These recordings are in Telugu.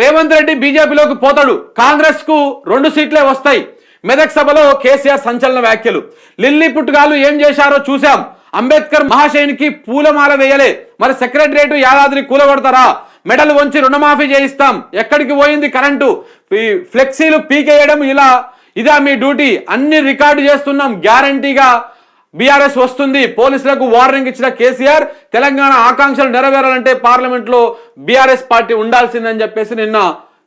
రేవంత్ రెడ్డి బీజేపీలోకి పోతాడు. కాంగ్రెస్కు రెండు సీట్లే వస్తాయి. మెదక్ సభలో కేసీఆర్ సంచలన వ్యాఖ్యలు. లిల్లీ పుట్టుగాలు ఏం చేశారో చూశాం. అంబేద్కర్ మహాశయునికి పూలమాల వేయలే. మరి సెక్రటరియట్ యాదాద్రి కూలగొడతారా? మెడలు వంచి రుణమాఫీ చేయిస్తాం. ఎక్కడికి పోయింది కరెంటు? ఈ ఫ్లెక్సీలు పీకేయడం ఇలా. ఇదా మీ డ్యూటీ. అన్ని రికార్డు చేస్తున్నాం గ్యారంటీగా. బీఆర్ఎస్ వస్తుంది. పోలీసులకు వార్నింగ్ ఇచ్చిన కేసీఆర్ తెలంగాణ ఆకాంక్షలు నెరవేరాలంటే పార్లమెంట్లో బీఆర్ఎస్ పార్టీ ఉండాల్సిందని చెప్పేసి నిన్న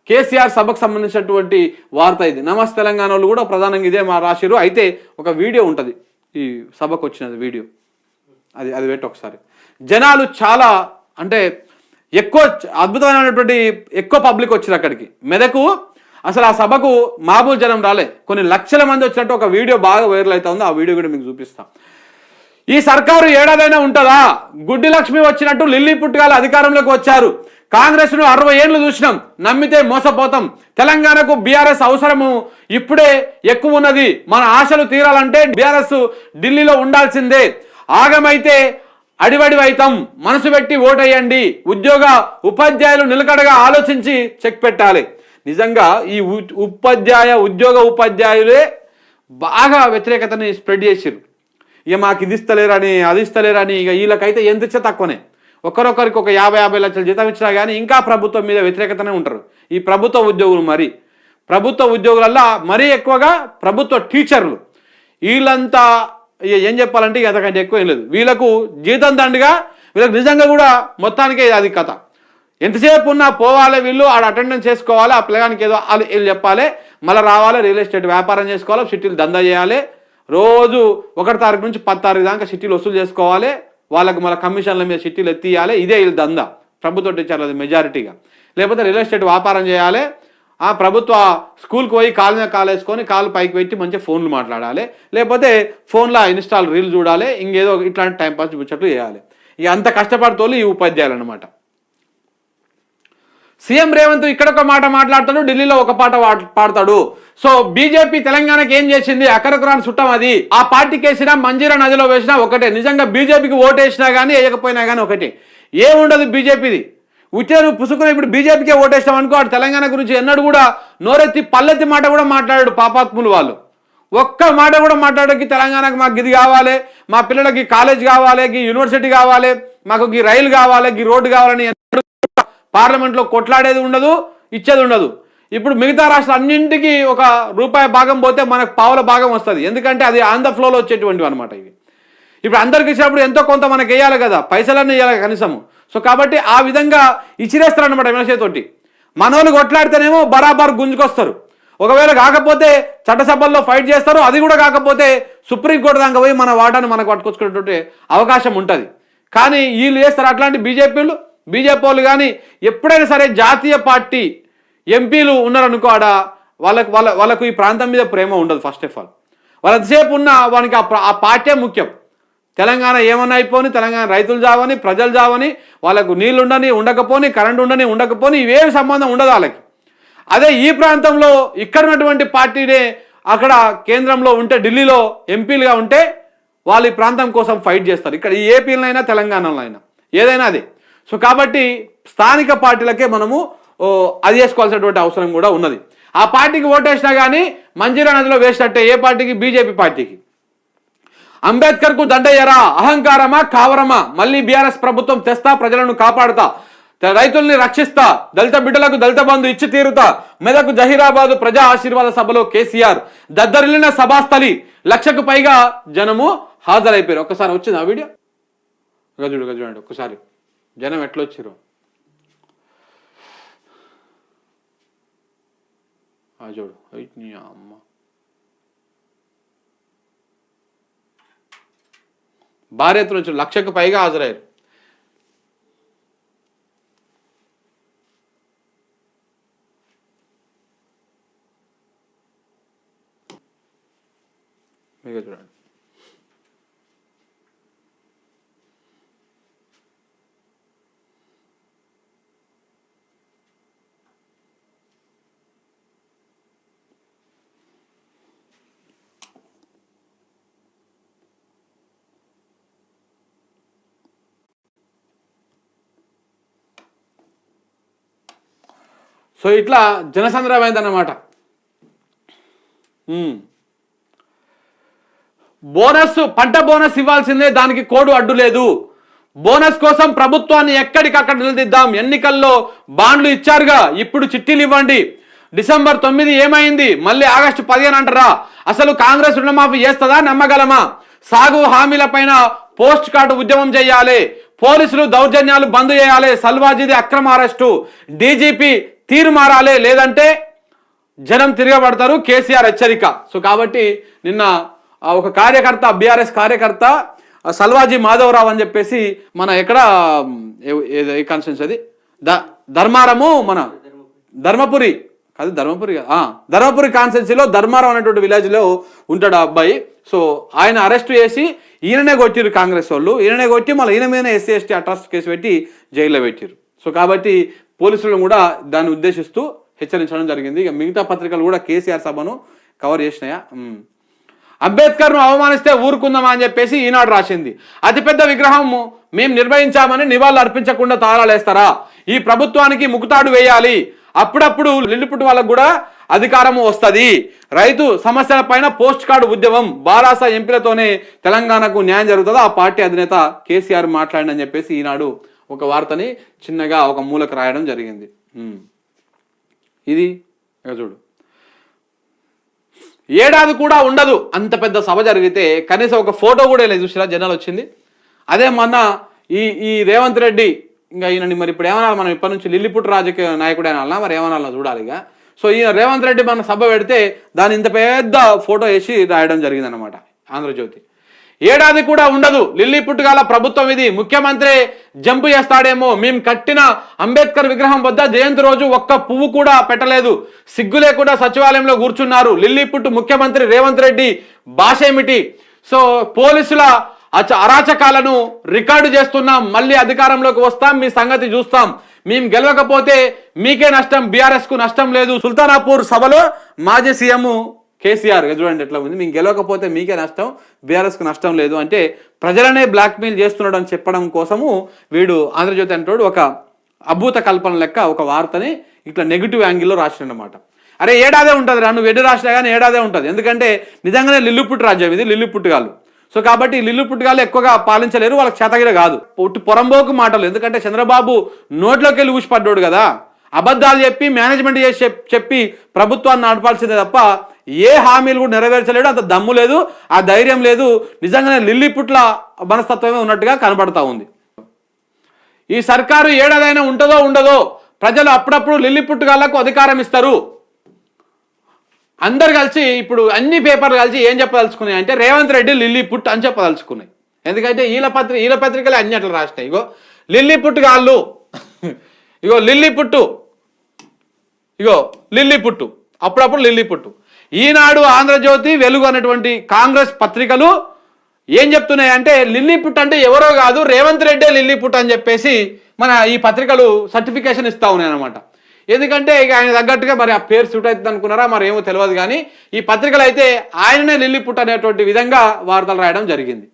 కేసీఆర్ సభకు సంబంధించినటువంటి వార్త ఇది. నమస్తే తెలంగాణ వాళ్ళు కూడా ప్రధానంగా ఇదే మా రాశారు అయితే ఒక వీడియో ఉంటుంది. ఈ సభకు వచ్చినది వీడియో. అది అది పెట్టి ఒకసారి. జనాలు చాలా అంటే ఎక్కువ అద్భుతమైనటువంటి ఎక్కువ పబ్లిక్ వచ్చారు అక్కడికి. మెదకు అసలు ఆ సభకు మామూలు జనం రాలే. కొన్ని లక్షల మంది వచ్చినట్టు ఒక వీడియో బాగా వైరల్ అవుతా ఉంది ఆ వీడియో కూడా మీకు చూపిస్తాం. ఈ సర్కారు ఏడాదైనా ఉంటుందా? గుడ్డి లక్ష్మి వచ్చినట్టు లిల్లీ పుట్టుగాల అధికారంలోకి వచ్చారు. కాంగ్రెస్ను అరవై ఏళ్ళు చూసినాం. నమ్మితే మోసపోతాం. తెలంగాణకు బీఆర్ఎస్ అవసరము ఇప్పుడే ఎక్కువ ఉన్నది. మన ఆశలు తీరాలంటే బీఆర్ఎస్ ఢిల్లీలో ఉండాల్సిందే. ఆగమైతే అడివడివైతాం మనసు పెట్టి ఓటేయండి. ఉద్యోగ ఉపాధ్యాయులు నిలకడగా ఆలోచించి చెక్ పెట్టాలి. నిజంగా ఈ ఉ- ఉపాధ్యాయ ఉద్యోగ ఉపాధ్యాయులే బాగా వ్యతిరేకతని స్ప్రెడ్ చేసారు ఇక మాకు ఇది ఇస్తలేరని అది ఇస్తలేరని ఇక వీళ్ళకైతే ఎంత ఇచ్చా తక్కువనే. ఒకరొకరికి ఒక యాభై యాభై లక్షల జీతం ఇచ్చినా కానీ ఇంకా ప్రభుత్వం మీద వ్యతిరేకతనే ఉంటారు. ఈ ప్రభుత్వ ఉద్యోగులు మరి. ప్రభుత్వ ఉద్యోగులల్లా మరీ ఎక్కువగా ప్రభుత్వ టీచర్లు. వీళ్ళంతా ఇక ఏం చెప్పాలంటే ఇక అంతకంటే ఎక్కువ ఏం లేదు. వీళ్ళకు జీతం దండుగా వీళ్ళకి నిజంగా కూడా మొత్తానికే అది కథ. ఎంతసేపు ఉన్నా పోవాలి వీళ్ళు ఆడ అటెండెన్స్ చేసుకోవాలి ఆ పిల్లగానికి ఏదో వాళ్ళు వీళ్ళు చెప్పాలి మళ్ళీ రావాలి రియల్ ఎస్టేట్ వ్యాపారం చేసుకోవాలి సిటీలు దందా చేయాలి. రోజు ఒకటి తారీఖు నుంచి పది తారీఖు దాకా సిటీలు వసూలు చేసుకోవాలి. వాళ్ళకి మళ్ళీ కమిషన్ల మీద సిటీలు ఎత్తియాలి. ఇదే వీళ్ళు దందా. ప్రభుత్వ టీచర్లు అది మెజారిటీగా లేకపోతే రియల్ ఎస్టేట్ వ్యాపారం చేయాలి. ఆ ప్రభుత్వ స్కూల్కి పోయి కాలు మీద కాలు వేసుకొని కాలు పైకి పెట్టి మంచిగా ఫోన్లు మాట్లాడాలి. లేకపోతే ఫోన్లో ఇన్స్టాల్ రీల్ చూడాలి. ఇంకేదో ఇట్లాంటి టైంపాస్ చూపించట్లు చేయాలి. ఇక అంత కష్టపడితోళ్ళు ఈ ఉపాధ్యాయులు అనమాట సీఎం రేవంత్ ఇక్కడ ఒక మాట మాట్లాడతాడు ఢిల్లీలో ఒక పాట పాడతాడు. సో బీజేపీ తెలంగాణకి ఏం చేసింది? అక్కరకురాని చుట్టం అది. ఆ పార్టీకి వేసినా మంజీరా నదిలో వేసినా ఒకటే. నిజంగా బీజేపీకి ఓటేసినా కానీ వేయకపోయినా కానీ ఒకటే. ఏముండదు బీజేపీది. ఉచ్చారు పుసుకుని ఇప్పుడు బీజేపీకే ఓటేస్తాం అనుకో అటు తెలంగాణ గురించి ఎన్నడూ కూడా నోరెత్తి పల్లెత్తి మాట కూడా మాట్లాడాడు పాపాత్ములు వాళ్ళు. ఒక్క మాట కూడా మాట్లాడడానికి తెలంగాణకు మాకు ఇది కావాలి. మా పిల్లలకి కాలేజ్ కావాలి యూనివర్సిటీ కావాలి మాకు ఈ రైలు కావాలి ఈ రోడ్డు కావాలని పార్లమెంట్లో కొట్లాడేది ఉండదు ఇచ్చేది ఉండదు. ఇప్పుడు మిగతా రాష్ట్రాలు అన్నింటికి ఒక రూపాయి భాగం పోతే మనకు పావుల భాగం వస్తుంది. ఎందుకంటే అది ఆన్ ద ఫ్లోలో వచ్చేటువంటివి అనమాట ఇవి. ఇప్పుడు అందరికి ఇచ్చినప్పుడు ఎంతో కొంత మనకి వేయాలి కదా పైసలన్నీ వేయాలి కనీసము. సో కాబట్టి ఆ విధంగా ఇచ్చిరేస్తారు అనమాట విమర్శతోటి మనోళ్ళు కొట్లాడితేనేమో బరాబర్ గుంజుకొస్తారు. ఒకవేళ కాకపోతే చట్టసభల్లో ఫైట్ చేస్తారు అది కూడా కాకపోతే సుప్రీంకోర్టు దాకా పోయి మన వాటాను మనకు పట్టుకొచ్చుకునేటువంటి అవకాశం ఉంటుంది. కానీ వీళ్ళు చేస్తారు అట్లాంటి బీజేపీలు బీజేపీ వాళ్ళు కానీ ఎప్పుడైనా సరే జాతీయ పార్టీ ఎంపీలు ఉన్నారనుకో ఆడ వాళ్ళకు వాళ్ళ వాళ్ళకు ఈ ప్రాంతం మీద ప్రేమ ఉండదు ఫస్ట్ ఆఫ్ ఆల్ వాళ్ళంతసేపు ఉన్న వానికి ఆ ఆ పార్టీ ముఖ్యం. తెలంగాణ ఏమన్నా అయిపోని తెలంగాణ రైతులు జావని ప్రజలు జావని వాళ్ళకు నీళ్ళు ఉండని ఉండకపోని కరెంట్ ఉండని ఉండకపోని ఇవేమి సంబంధం ఉండదు వాళ్ళకి. అదే ఈ ప్రాంతంలో ఇక్కడ ఉన్నటువంటి పార్టీనే అక్కడ కేంద్రంలో ఉంటే ఢిల్లీలో ఎంపీలుగా ఉంటే వాళ్ళు ఈ ప్రాంతం కోసం ఫైట్ చేస్తారు. ఇక్కడ ఈ తెలంగాణలో అయినా ఏదైనా అదే. సో కాబట్టి స్థానిక పార్టీలకే మనము ఓ, అది చేసుకోవాల్సినటువంటి అవసరం కూడా ఉన్నది. ఆ పార్టీకి ఓటేసినా కానీ మంజీరా నదిలో వేసినట్టే ఏ పార్టీకి? బీజేపీ పార్టీకి. అంబేద్కర్కు దండయ్యరా అహంకారమా కావరమా? మళ్ళీ బీఆర్ఎస్ ప్రభుత్వం తెస్తా ప్రజలను కాపాడుతా రైతుల్ని రక్షిస్తా దళిత బిడ్డలకు దళిత బంధు ఇచ్చి తీరుతా మెదకు జహీరాబాద్ ప్రజా ఆశీర్వాద సభలో కేసీఆర్ దద్దరిల్లిన సభాస్థలి లక్షకు పైగా జనము హాజరైపోయారు. ఒక్కసారి వచ్చింది ఆ వీడియో? గజుడు గజుడు ఒక్కసారి. జనం ఎట్లొచ్చిరు ఆ చూడు నీ అమ్మ. భార్యతో నుంచి లక్షకు పైగా హాజరయ్యారు. సో ఇట్లా జనసంద్రమైందన్నమాట ఉమ్. బోనస్ పంట బోనస్ ఇవ్వాల్సిందే దానికి కోడు అడ్డు లేదు. బోనస్ కోసం ప్రభుత్వాన్ని ఎక్కడికక్కడ నిలదిద్దాం. ఎన్నికల్లో బాండ్లు ఇచ్చారుగా ఇప్పుడు చిట్టీలు ఇవ్వండి. డిసెంబర్ తొమ్మిది ఏమైంది? మళ్ళీ ఆగస్టు పదిహేను అంటారా? అసలు కాంగ్రెస్ రుణమాఫీ చేస్తుందా? నమ్మగలమా? సాగు హామీల పైన పోస్ట్ కార్డు ఉద్యమం చేయాలి. పోలీసులు దౌర్జన్యాలు బంద్ చేయాలి. సల్వాజీది అక్రమ అరెస్టు. డీజీపీ తీరుమారాలే లేదంటే జనం తిరగబడతారు కేసీఆర్ హెచ్చరిక. సో కాబట్టి నిన్న ఒక కార్యకర్త బీఆర్ఎస్ కార్యకర్త సల్వాజీ మాధవరావు అని చెప్పేసి మన ఎక్కడ ఏ- కాన్స్టిట్యూన్స్ అది? ద ధర్మారము మన ధర్మపురి. కాదు ధర్మపురి ధర్మపురి కాన్స్టిట్యున్సీలో ధర్మారం అనేటువంటి విలేజ్లో ఉంటాడు ఆ అబ్బాయి. సో ఆయన అరెస్ట్ చేసి ఈయననే కొట్టిరు కాంగ్రెస్ వాళ్ళు. ఈయననే కొట్టి మళ్ళీ ఈయన మీద ఎస్సీ ఎస్టీ అట్రాసిటీ కేసు పెట్టి జైల్లో పెట్టారు సో కాబట్టి పోలీసులను కూడా దాన్ని ఉద్దేశిస్తూ హెచ్చరించడం జరిగింది. ఇక మిగతా పత్రికలు కూడా కేసీఆర్ సభను కవర్ చేసినాయా? అంబేద్కర్ను అవమానిస్తే ఊరుకుందామా అని చెప్పేసి ఈనాడు రాసింది. అతిపెద్ద విగ్రహం మేము నిర్వహించామని నివాళులు అర్పించకుండా తాళాలేస్తారా ఈ ప్రభుత్వానికి ముకుతాడు వేయాలి. అప్పుడప్పుడు లిల్లిపుట్ వాళ్ళకు కూడా అధికారం వస్తుంది. రైతు సమస్యల పైన పోస్ట్ కార్డు ఉద్యమం బారాస ఎంపీలతోనే తెలంగాణకు న్యాయం జరుగుతుందో? ఆ పార్టీ అధినేత కేసీఆర్ మాట్లాడని చెప్పేసి ఈనాడు ఒక వార్తని చిన్నగా ఒక మూలకు రాయడం జరిగింది. ఇది ఇక చూడు. ఏడాది కూడా ఉండదు అంత పెద్ద సభ జరిగితే కనీసం ఒక ఫోటో కూడా లేదు చూసిరా? జనాలు వచ్చింది. అదే మొన్న ఈ ఈ రేవంత్ రెడ్డి ఇంకా ఈయనని మరి ఇప్పుడు ఏమనాలి మనం? ఇప్పటి నుంచి లిల్లిపుట్ రాజకీయ నాయకుడు అనాలన్నా మరి ఏమనాలన్నా చూడాలి ఇక. సో ఈయన రేవంత్ రెడ్డి మన సభ పెడితే దాని ఇంత పెద్ద ఫోటో వేసి రాయడం జరిగిందనమాట ఆంధ్రజ్యోతి. ఏడాది కూడా ఉండదు. లిల్లీ పుట్టుగాల ప్రభుత్వం ఇది. ముఖ్యమంత్రి జంపు చేస్తాడేమో. మేము కట్టిన అంబేద్కర్ విగ్రహం వద్ద జయంతి రోజు ఒక్క పువ్వు కూడా పెట్టలేదు. సిగ్గు లేకుండా సచివాలయంలో కూర్చున్నారు. లిల్లీ పుట్టు ముఖ్యమంత్రి రేవంత్ రెడ్డి భాష ఏమిటి? సో పోలీసుల అచ అరాచకాలను రికార్డు చేస్తున్నాం. మళ్ళీ అధికారంలోకి వస్తాం. మీ సంగతి చూస్తాం. మేము గెలవకపోతే మీకే నష్టం. బీఆర్ఎస్కు నష్టం లేదు. సుల్తానాపూర్ సభలో మాజీ సీఎం కేసీఆర్ చూడండి ఎట్లా ఉంది. మేము గెలవకపోతే మీకే నష్టం బీఆర్ఎస్కు నష్టం లేదు అంటే ప్రజలనే బ్లాక్మెయిల్ చేస్తున్నాడు అని చెప్పడం కోసము వీడు ఆంధ్రజ్యోతి అంటాడు ఒక అభూత కల్పన లెక్క ఒక వార్తని ఇట్లా నెగిటివ్ యాంగిల్లో రాసిండనమాట అరే ఏడాదే ఉంటుంది రా నువ్వు ఎడు రాసినా కానీ ఏడాదే ఉంటుంది. ఎందుకంటే నిజంగానే లిల్లుపుట్టు రాజ్యం ఇది లిల్లుపుట్టుగాలు సో కాబట్టి లిల్లు పుట్టుగాలు ఎక్కువగా పాలించలేరు వాళ్ళకి చేతగిర కాదు. పుట్టి పొరంబోకు మాటలు ఎందుకంటే చంద్రబాబు నోట్లోకి వెళ్ళి ఊసిపడ్డాడు కదా. అబద్ధాలు చెప్పి మేనేజ్మెంట్ చేసి చెప్పి ప్రభుత్వాన్ని నడపాల్సిందే తప్ప ఏ హామీలు కూడా నెరవేర్చలేడు అంత దమ్ము లేదు ఆ ధైర్యం లేదు. నిజంగానే లిల్లీ పుట్ల మనస్తత్వమే ఉన్నట్టుగా కనబడతా ఉంది. ఈ సర్కారు ఏడాదైనా ఉంటుందో ఉండదో ప్రజలు అప్పుడప్పుడు లిల్లీ పుట్టుగాళ్ళకు అధికారం ఇస్తారు. అందరు కలిసి ఇప్పుడు అన్ని పేపర్లు కలిసి ఏం చెప్పదలుచుకున్నాయి అంటే రేవంత్ రెడ్డి లిల్లీ పుట్ అని చెప్పదలుచుకున్నాయి. ఎందుకంటే ఈల పత్రిక ఈల పత్రికలే అన్ని అట్లా రాసినాయి. ఇగో లిల్లీ పుట్టు గాళ్ళు ఇగో లిల్లీ పుట్టు ఇగో లిల్లీ పుట్టు అప్పుడప్పుడు లిల్లీ పుట్టు. ఈనాడు ఆంధ్రజ్యోతి వెలుగు అనేటువంటి కాంగ్రెస్ పత్రికలు ఏం చెప్తున్నాయి అంటే లిల్లీ పుట్ అంటే ఎవరో కాదు రేవంత్ రెడ్డే లిల్లీ పుట్ అని చెప్పేసి మన ఈ పత్రికలు సర్టిఫికేషన్ ఇస్తా ఉన్నాయి అనమాట ఎందుకంటే ఇక ఆయన తగ్గట్టుగా మరి ఆ పేరు సూట్ అవుతుంది అనుకున్నారా మరి ఏమో తెలియదు కానీ ఈ పత్రికలు అయితే ఆయననే లిల్లీ పుట్ అనేటువంటి విధంగా వార్తలు రాయడం జరిగింది.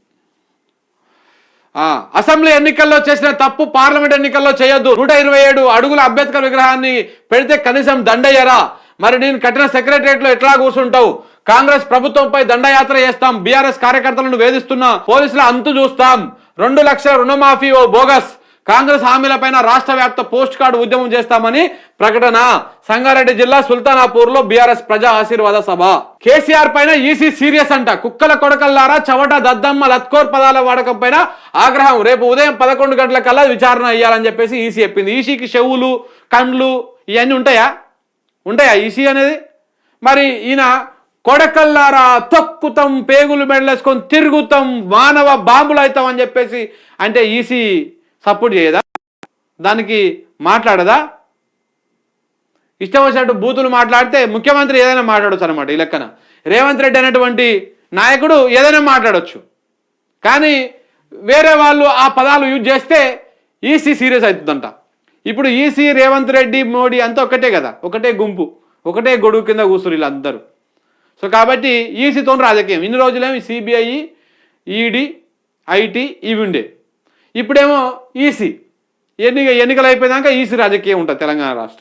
అసెంబ్లీ ఎన్నికల్లో చేసిన తప్పు పార్లమెంట్ ఎన్నికల్లో చేయొద్దు. నూట ఇరవై ఏడు అడుగుల అంబేద్కర్ విగ్రహాన్ని పెడితే కనీసం దండయ్యరా? మరి నేను కట్టిన సెక్రటరియట్లో ఎట్లా కూర్చుంటావు కాంగ్రెస్ ప్రభుత్వంపై దండయాత్ర చేస్తాం బీఆర్ఎస్ కార్యకర్తలను వేధిస్తున్న పోలీసుల అంతు చూస్తాం. రెండు లక్షల రుణమాఫీ ఓ బోగస్. కాంగ్రెస్ హామీలపైన రాష్ట్ర వ్యాప్త పోస్ట్ కార్డు ఉద్యమం చేస్తామని ప్రకటన. సంగారెడ్డి జిల్లా సుల్తానాపూర్లో బీఆర్ఎస్ ప్రజా ఆశీర్వాద సభ. కేసీఆర్ పైన ఈసీ సీరియస్ అంట. కుక్కల కొడకల్లారా చవట దద్దమ్మ లత్కోర్ పదాల వాడకం పైన ఆగ్రహం. రేపు ఉదయం పదకొండు గంటల కల్లా విచారణ అయ్యాలని చెప్పేసి ఈసీ చెప్పింది. ఈసీకి చెవులు కండ్లు ఇవన్నీ ఉంటాయా? ఉంటాయా ఈసీ అనేది. మరి ఈయన కొడకల్లారా తొక్కుతాం పేగులు మెడలేసుకొని తిరుగుతాం మానవ బాంబులు అవుతాం అని చెప్పేసి అంటే ఈసీ సపోర్ట్ చేయదా? దానికి మాట్లాడదా? ఇష్టం వచ్చినట్టు బూతులు మాట్లాడితే ముఖ్యమంత్రి ఏదైనా మాట్లాడచ్చు అనమాట ఈ లెక్కన. రేవంత్ రెడ్డి అనేటువంటి నాయకుడు ఏదైనా మాట్లాడొచ్చు. కానీ వేరే వాళ్ళు ఆ పదాలు యూజ్ చేస్తే ఈసీ సీరియస్ అవుతుందంట. ఇప్పుడు ఈసీ రేవంత్ రెడ్డి మోడీ అంతా ఒకటే కదా. ఒకటే గుంపు. ఒకటే గొడుగు కింద కూర్చుని వీళ్ళందరూ. సో కాబట్టి ఈసీతో రాజకీయం. ఇన్ని రోజులేమో సిబిఐ ఈడీ ఐటీ ఇవి ఉండే. ఇప్పుడేమో ఈసీ. ఎన్ని ఎన్నికలు అయిపోయినాక ఈసీ రాజకీయం ఉంటుంది తెలంగాణ రాష్ట్రం